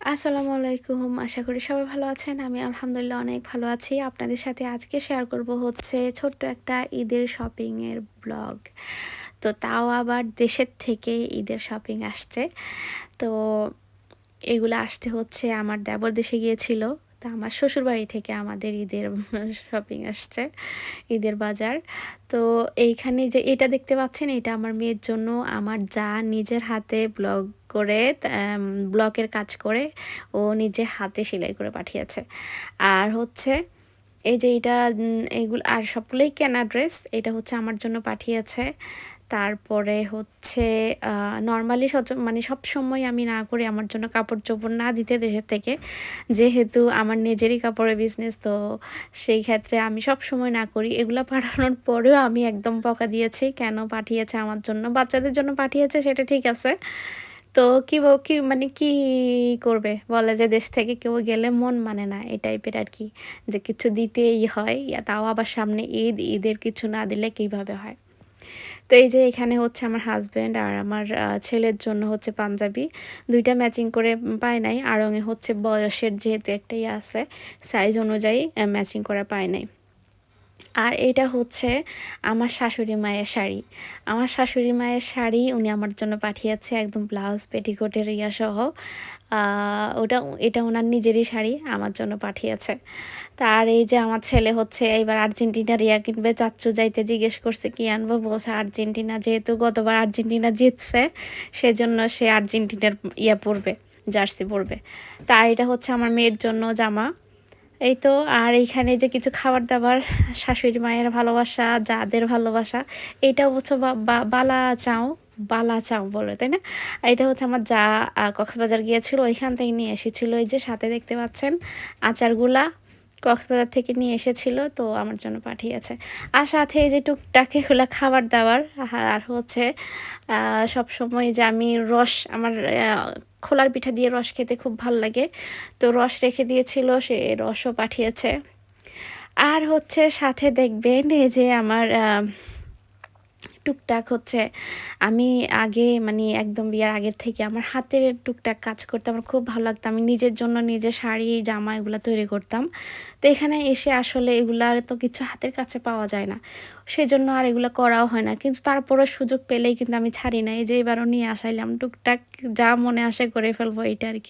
আসসালামু আলাইকুম। আশা করি সবাই ভালো আছেন। আমি আলহামদুলিল্লাহ অনেক ভালো আছি। আপনাদের সাথে আজকে শেয়ার করব হচ্ছে ছোট্ট একটা ঈদের শপিংয়ের ব্লগ তো তাও আবার দেশের থেকে ঈদের শপিং আসছে। তো এগুলো আসতে হচ্ছে আমার দেবর দেশে গিয়েছিল। তা আমার শ্বশুরবাড়ি থেকে আমাদের ঈদের শপিং আসছে, ঈদের বাজার। তো এইখানে যে এটা দেখতে পাচ্ছেন, এটা আমার মেয়ের জন্য। আমার যা নিজের হাতে ব্লগ করে ব্লকের কাজ করে, ও নিজে হাতে সেলাই করে পাঠিয়েছে। আর হচ্ছে, এই যে এটা এগুলো, আর সবগুলোই কেনা ড্রেস এটা হচ্ছে আমার জন্য পাঠিয়েছে। তারপরে হচ্ছে নর্মালি মানে সব সময় আমি না করি আমার জন্য কাপড় চোপড় না দিতে দেশের থেকে, যেহেতু আমার নিজেরই কাপড়ের বিজনেস তো সেই ক্ষেত্রে আমি সব সময় না করি। এগুলো পাঠানোর পরেও আমি একদম পকা দিয়েছি, কেন পাঠিয়েছে আমার জন্য? বাচ্চাদের জন্য পাঠিয়েছে, সেটা ঠিক আছে। তো কি কি মানে কি করবে? বলে যে দেশ থেকে কেউ গেলে মন মানে না, এই টাইপের আর কি। যে কিছু দিতেই হয় তাও আবার সামনে ঈদ, ঈদের কিছু না দিলে কীভাবে হয়? তো এই যে এখানে হচ্ছে আমার হাজব্যান্ড আর আমার ছেলের জন্য হচ্ছে পাঞ্জাবি। দুইটা ম্যাচিং করে পায় নাই। আর হচ্ছে বয়সের যেহেতু একটাই আছে সাইজ অনুযায়ী ম্যাচিং করা পায় নাই। আর এটা হচ্ছে আমার শাশুড়ি মায়ের শাড়ি। আমার শাশুড়ি মায়ের শাড়ি উনি আমার জন্য পাঠিয়েছে একদম ব্লাউজ, পেটিকোটের ইয়া সহ। ওটা, এটা ওনার নিজেরই শাড়ি, আমার জন্য পাঠিয়েছে। তার এই যে আমার ছেলে হচ্ছে এইবার আর্জেন্টিনার ইয়া কিনবে, চাচ্চু যাইতে জিজ্ঞেস করছে, কি আনব? বলছে, আর্জেন্টিনা যেহেতু গতবার আর্জেন্টিনা জিতছে, সেজন্য সে আর্জেন্টিনার ইয়া পরবে, জার্সি পরবে। তা এটা হচ্ছে আমার মেয়ের জন্য জামা। এই তো, আর এইখানে যে কিছু খাবার দাবার শাশুড়ি মায়ের ভালোবাসা, যাদের ভালোবাসা, এটা হচ্ছে বালা চাও বালা চাও বলে, তাই না? এটা হচ্ছে আমার যা কক্সবাজার গিয়েছিল, ওইখান থেকে নিয়ে এসেছিল, এই যে সাথে দেখতে পাচ্ছেন আচারগুলা। কক্সবাজার থেকে নিয়ে এসেছিল, তো আমার জন্য পাঠিয়েছে। আর সাথে এই যে টুকটাকে এগুলো খাবার দাবার, আর হচ্ছে সব সময় যে আমি রস, আমার খোলার পিঠা দিয়ে রস খেতে খুব ভালো লাগে। তো রস রেখে দিয়েছিল, সে রসও পাঠিয়েছে। আর হচ্ছে সাথে দেখবেন এই যে আমার টুকটাক হচ্ছে। আমি আগে মানে একদম বিয়ার আগের থেকে আমার হাতের টুকটাক কাজ করতে আমার খুব ভালো লাগতো। আমি নিজের জন্য নিজের শাড়ি, জামা এগুলো তৈরি করতাম। তো এখানে এসে আসলে এগুলা তো কিছু হাতের কাছে পাওয়া যায় না। সেই জন্য আর এগুলো করাও হয় না। কিন্তু তারপরে সুযোগ পেলেই কিন্তু আমি ছাড়ি না। এই যে এবারও নিয়ে আসাইলাম, টুকটাক যা মনে আসে করে ফেলব এটা আর কি।